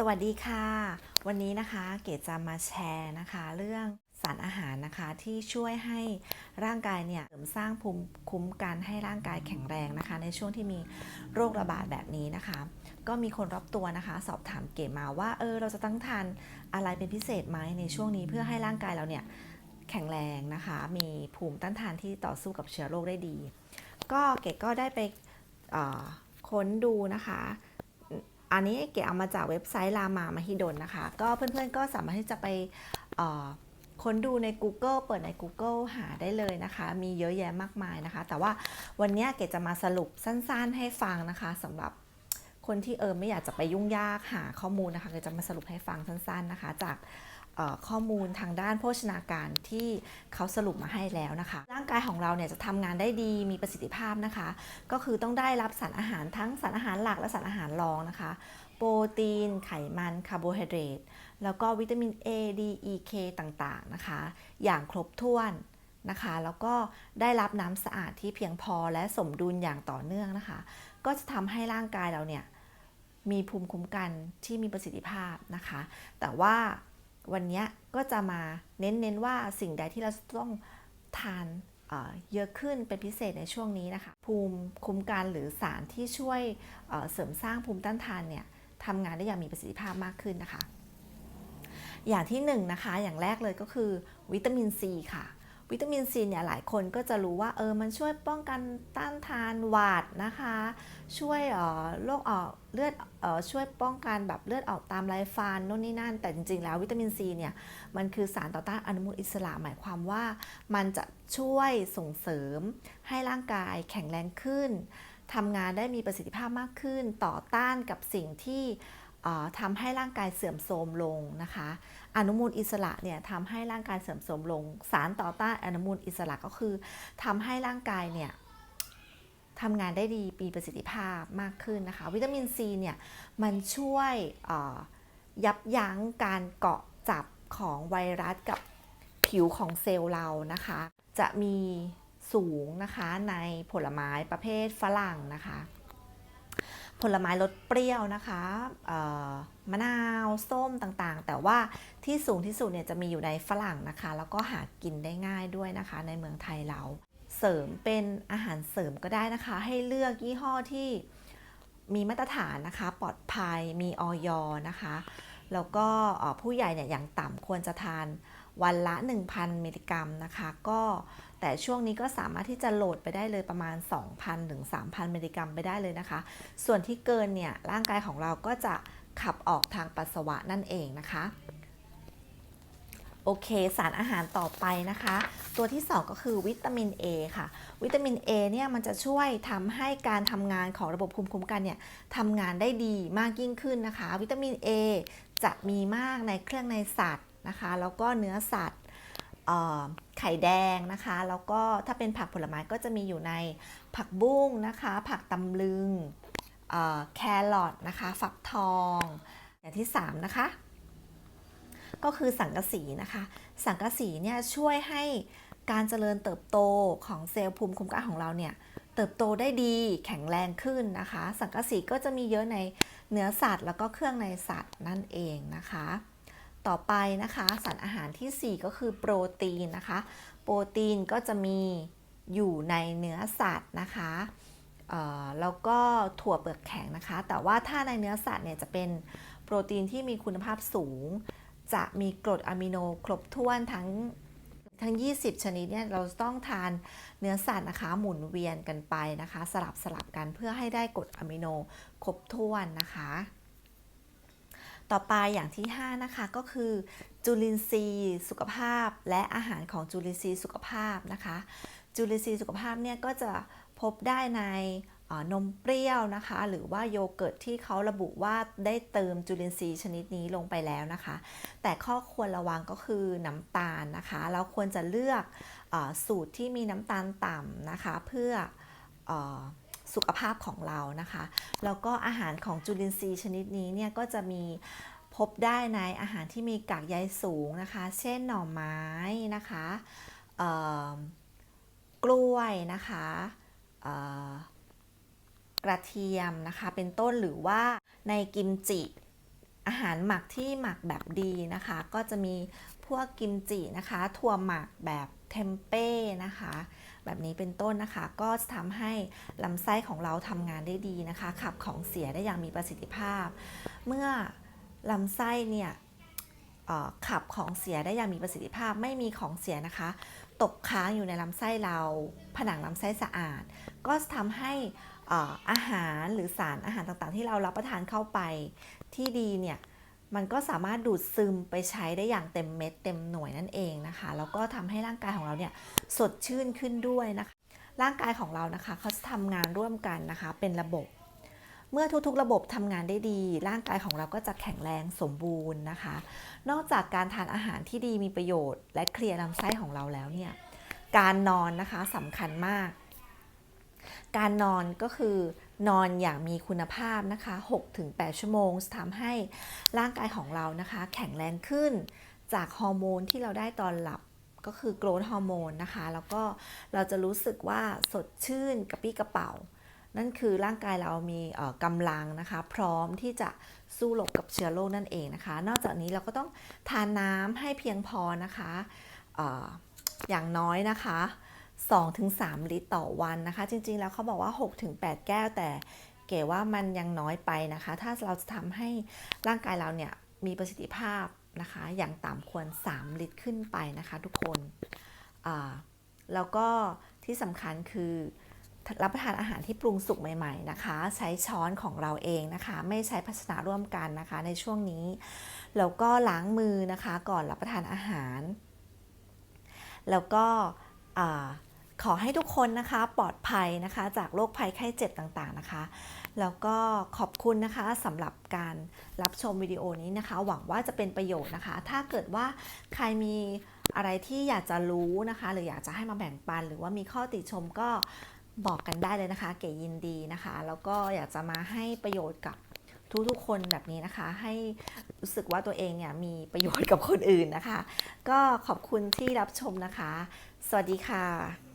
สวัสดีค่ะ วันนี้นะคะเกดจะมาแชร์นะคะ เรื่องสารอาหารนะคะที่ช่วยให้ร่างกายเนี่ยเสริมสร้างภูมิคุ้มกันให้ร่างกายแข็งแรงนะคะ ในช่วงที่มีโรคระบาดแบบนี้นะคะ ก็มีคนรอบตัวนะคะ สอบถามเก๋มาว่าเออเราจะต้องทานอะไรเป็นพิเศษไหมในช่วงนี้เพื่อให้ร่างกายเราเนี่ยแข็งแรงนะคะ มีภูมิต้านทานที่ต่อสู้กับเชื้อโรคได้ดี ก็เก๋ก็ได้ไปค้นดูนะคะ อันนี้เก๋เอามาจากเว็บไซต์ รามามหิดลนะคะ ก็เพื่อนๆก็สามารถที่จะไปค้นดูใน Google เปิดใน Google หาได้เลยนะคะ มีเยอะแยะมากมายนะคะ แต่ว่าวันนี้เก๋จะมาสรุปสั้นๆให้ฟังนะคะสำหรับคนที่เออไม่อยากจะไปยุ่งยากหาข้อมูลนะคะเก๋จะมาสรุปให้ฟังสั้นๆนะคะ จาก ข้อมูลทางด้านโภชนาการที่เขาสรุปมาให้แล้วนะคะ ร่างกายของเราเนี่ยจะทำงานได้ดีมีประสิทธิภาพนะคะ ก็คือต้องได้รับสารอาหารทั้งสารอาหารหลักและสารอาหารรองนะคะ โปรตีน ไขมันคาร์โบไฮเดรตแล้วก็วิตามิน A D E K ต่างๆนะคะ อย่างครบถ้วนนะคะแล้วก็ได้รับน้ำสะอาดที่เพียงพอและสมดุลอย่างต่อเนื่องนะคะ ก็จะทำให้ร่างกายเราเนี่ยมีภูมิคุ้มกันที่มีประสิทธิภาพนะคะ แต่ว่า วันนี้ก็จะมาเน้นๆว่าสิ่งใดที่เราต้องทานเอ่อเยอะขึ้นเป็นพิเศษในช่วงนี้นะคะ ภูมิคุ้มกันหรือสารที่ช่วยเเสริมสร้างภูมิต้านทานเนี่ยทำงานได้อย่างมีประสิทธิภาพมากขึ้นนะคะ อย่างที่หนึ่งนะคะอย่างแรกเลยก็คือวิตามินซีค่ะ วิตามินซีเนี่ยหลายคนก็จะรู้ว่าเออมันช่วยป้องกันต้านทานหวัดนะคะ ช่วยเออโรคออกเลือดเออช่วยป้องกันแบบเลือดออกตามไรฟันโน่นนี่นั่น แต่จริงๆแล้ววิตามินซีเนี่ยมันคือสารต่อต้านอนุมูลอิสระหมายความว่า มันจะช่วยส่งเสริมให้ร่างกายแข็งแรงขึ้นทำงานได้มีประสิทธิภาพมากขึ้น ต่อต้านกับสิ่งที่ ทำให้ร่างกายเสื่อมโทรมลงนะคะ อนุมูลอิสระเนี่ยทำให้ร่างกายเสื่อมโทรมลง สารต่อต้านอนุมูลอิสระก็คือทำให้ร่างกายเนี่ยทำงานได้ดีมีประสิทธิภาพมากขึ้นนะคะ วิตามินซีเนี่ยมันช่วยยับยั้งการเกาะจับของไวรัสกับผิวของเซลล์เรานะคะ จะมีสูงนะคะในผลไม้ประเภทฝรั่งนะคะ ผลไม้รสเปรี้ยวนะคะมะนาวส้มต่างๆ แต่ว่าที่สูงที่สุดเนี่ยจะมีอยู่ในฝรั่งนะคะ แล้วก็หากินได้ง่ายด้วยนะคะ ในเมืองไทยเราเสริมเป็นอาหารเสริมก็ได้นะคะ ให้เลือกยี่ห้อที่มีมาตรฐานนะคะ ปลอดภัยมีออยนะคะ แล้วก็ผู้ใหญ่เนี่ยอย่างต่ำควรจะทาน วันละ 1,000 มิลลิกรัมนะคะ ก็แต่ช่วงนี้ก็สามารถที่จะโหลดไปได้เลยประมาณ 2,000ถึง3,000 มิลลิกรัมไปได้เลยนะคะ ส่วนที่เกินเนี่ยร่างกายของเราก็จะขับออกทางปัสสาวะนั่นเองนะคะ โอเค สารอาหารต่อไปนะคะ ตัวที่ 2 ก็คือวิตามิน A ค่ะ วิตามิน A เนี่ยมันจะช่วยทำให้การทำงานของระบบภูมิคุ้มกันเนี่ยทำงานได้ดีมากยิ่งขึ้นนะคะ วิตามิน A จะมีมากในเครื่องในสัตว์ นะคะ แล้วก็เนื้อสัตว์ไข่แดงนะคะ แล้วก็ถ้าเป็นผักผลไม้ก็จะมีอยู่ในผักบุ้งนะคะ ผักตำลึงแครอทนะคะ ฝักทอง อย่างที่ 3 นะคะ ก็คือสังกะสีนะคะ สังกะสีเนี่ยช่วยให้การเจริญเติบโตของเซลล์ภูมิคุ้มกันของเราเนี่ยเติบโตได้ดีแข็งแรงขึ้นนะคะ สังกะสีก็จะมีเยอะในเนื้อสัตว์ แล้วก็เครื่องในสัตว์นั่นเองนะคะ ต่อไปนะคะสารอาหารทีสี่ 4 ก็คือโปรตีนนะคะ โปรตีนก็จะมีอยู่ในเนื้อสัตว์นะคะแล้วก็ถั่วเปลือกแข็งนะคะ แต่ว่าถ้าในเนื้อสัตว์เนี่ยจะเป็นโปรตีนที่มีคุณภาพสูง จะมีกรดอะมิโนครบถ้วนทั้งทั้ง 20 ชนิดเนี่ยเราต้องทานเนื้อสัตว์นะคะ หมุนเวียนกันไปนะคะ สลับสลับกันเพื่อให้ได้กรดอะมิโนครบถ้วนนะคะ ต่อไปอย่างที่ 5 นะคะก็คือ จุลินทรีย์สุขภาพ และอาหารของจุลินทรีย์สุขภาพนะคะ จุลินทรีย์สุขภาพเนี่ยก็จะพบได้ในนมเปรี้ยวนะคะ หรือว่าโยเกิร์ตที่เขาระบุว่าได้เติมจุลินทรีย์ชนิดนี้ลงไปแล้วนะคะ แต่ข้อควรระวังก็คือน้ำตาลนะคะ เราควรจะเลือกอสูตรที่มีน้ำตาลต่ำนะคะ เพื่ออ สุขภาพของเรานะคะ แล้วก็อาหารของจุลินทรีย์ชนิดนี้เนี่ยก็จะมีพบได้ในอาหารที่มีกากใยสูงนะคะ เช่นหน่อไม้นะคะกล้วยนะคะกระเทียมนะคะ เป็นต้นหรือว่าในกิมจิอาหารหมักที่หมักแบบดีนะคะ ก็จะมี พวกกิมจินะคะ ถั่วหมักแบบเทมเป้นะคะ แบบนี้เป็นต้นนะคะ ก็จะทำให้ลำไส้ของเราทำงานได้ดีนะคะ ขับของเสียได้อย่างมีประสิทธิภาพ เมื่อลำไส้เนี่ยขับของเสียได้อย่างมีประสิทธิภาพไม่มีของเสียนะคะ ตกค้างอยู่ในลำไส้เรา ผนังลำไส้สะอาด ก็จะทำให้อาหารหรือสารอาหารต่างๆ ที่เรารับประทานเข้าไปที่ดีเนี่ย มันก็สามารถดูดซึมไปใช้ได้อย่างเต็มเม็ดเต็มหน่วยนั่นเองนะคะ แล้วก็ทำให้ร่างกายของเราเนี่ยสดชื่นขึ้นด้วยนะคะ ร่างกายของเรานะคะเขาจะทำงานร่วมกันนะคะ เป็นระบบ เมื่อทุกๆระบบทำงานได้ดี ร่างกายของเราก็จะแข็งแรงสมบูรณ์นะคะ นอกจากการทานอาหารที่ดีมีประโยชน์ และเคลียร์ลำไส้ของเราแล้วเนี่ย การนอนนะคะสำคัญมาก การนอนก็คือนอนอย่างมีคุณภาพนะคะ 6-8 ชั่วโมงทำให้ร่างกายของเรานะคะ แข็งแรงขึ้นจากฮอร์โมนที่เราได้ตอนหลับก็คือโกรทฮอร์โมนนะคะ แล้วก็เราจะรู้สึกว่าสดชื่นกระปี้กระเป๋า นั่นคือร่างกายเรามีกำลังนะคะ พร้อมที่จะสู้รบกับเชื้อโรคนั่นเองนะคะ นอกจากนี้เราก็ต้องทานน้ำให้เพียงพอนะคะอออย่างน้อยนะคะ 2-3 ลิตรต่อวันนะคะ จริงๆ แล้วเขาบอกว่า 6-8 แก้ว แต่เก๋ว่ามันยังน้อยไปนะคะ ถ้าเราจะทำให้ร่างกายเราเนี่ยมีประสิทธิภาพนะคะ อย่างต่ำควร 3 ลิตรขึ้นไปนะคะ ทุกคนแล้วก็ที่สำคัญคือรับประทานอาหารที่ปรุงสุกใหม่ ๆ นะคะ ใช้ช้อนของเราเองนะคะ ไม่ใช้ภาชนะร่วมกันนะคะ ในช่วงนี้ แล้วก็ล้างมือนะคะ ก่อนรับประทานอาหาร แล้วก็ ขอให้ทุกคนนะคะปลอดภัยนะคะ จากโรคภัยไข้เจ็บต่างๆนะคะ แล้วก็ขอบคุณนะคะสำหรับการรับชมวิดีโอนี้นะคะ หวังว่าจะเป็นประโยชน์นะคะ ถ้าเกิดว่าใครมีอะไรที่อยากจะรู้นะคะ หรืออยากจะให้มาแบ่งปัน หรือว่ามีข้อติชมก็บอกกันได้เลยนะคะ เก๋ยินดีนะคะ แล้วก็อยากจะมาให้ประโยชน์กับทุกๆคนแบบนี้นะคะ ให้รู้สึกว่าตัวเองเนี่ยมีประโยชน์กับคนอื่นนะคะ ก็ขอบคุณที่รับชมนะคะ สวัสดีค่ะ